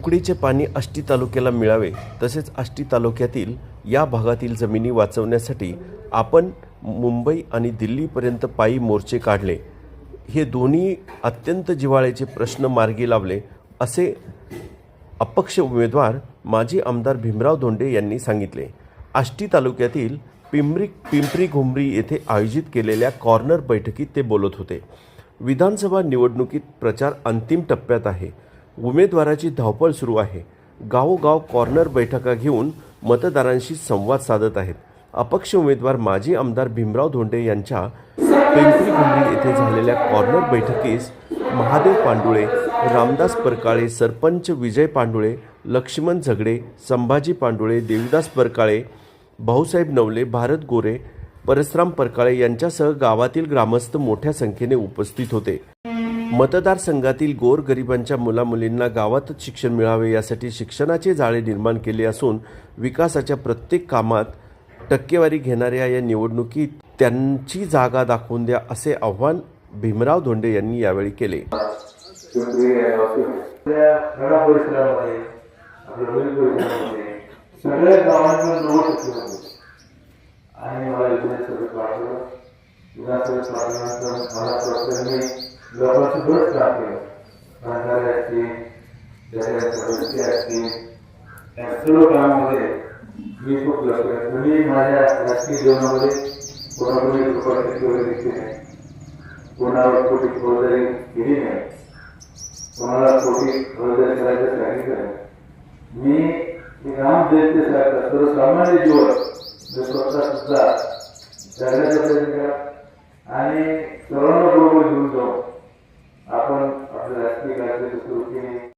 उकडीचे पाणी आष्टी तालुक्याला मिळावे तसेच आष्टी तालुक्यातील या भागातील जमिनी वाचवण्यासाठी आपण मुंबई आणि दिल्लीपर्यंत पायी मोर्चे काढले. हे दोन्ही अत्यंत जिव्हाळ्याचे प्रश्न मार्गी लावले असे अपक्ष उमेदवार माजी आमदार भीमराव धोंडे यांनी सांगितले. आष्टी तालुक्यातील पिंपरी पिंपरी घुमरी येथे आयोजित केलेल्या कॉर्नर बैठकीत ते बोलत होते. विधानसभा निवडणुकीत प्रचार अंतिम टप्प्यात आहे. उमेदवाराची धावपळ सुरू आहे. गावोगाव कॉर्नर बैठका घेऊन मतदारांशी संवाद साधत आहेत. अपक्ष उमेदवार माजी आमदार भीमराव धोंडे यांच्या पिंपरी येथे झालेल्या कॉर्नर बैठकीस महादेव पांडुळे रामदास परकाळे सरपंच विजय पांडुळे लक्ष्मण झगडे संभाजी पांडुळे देवीदास परकाळे भाऊसाहेब नवले भारत गोरे परसराम परकाळे यांच्यासह गावातील ग्रामस्थ मोठ्या संख्येने उपस्थित होते. मतदारसंघातील गोरगरिबांच्या मुलामुलींना गावातच शिक्षण मिळावे यासाठी शिक्षणाचे जाळे निर्माण केले असून विकासाच्या प्रत्येक कामात टक्केवारी घेणाऱ्या या निवडणुकीत त्यांची जागा दाखवून द्या असे आव्हान भीमराव धोंडे यांनी यावेळी केले. आणि मला विधानसभेत राहते विधानसभेत असतील त्याच्या सदस्य असतील या सर्व कामामध्ये मी खूप लक्ष दिलं. मी माझ्या राजकीय जीवनामध्ये कोणाकडे प्रकारची वगैरे दिसली नाही कोणावर खोटी फौजदारी केली नाही कोणाला खोटी फौजदारी करायचं सांगितलं नाही. मी राम जयंती सारखं सर्वसामान्य जीवन जर स्वतः सुद्धा जगण्याचा प्रयत्न करा आणि सर्वांना बरोबर घेऊन जाऊ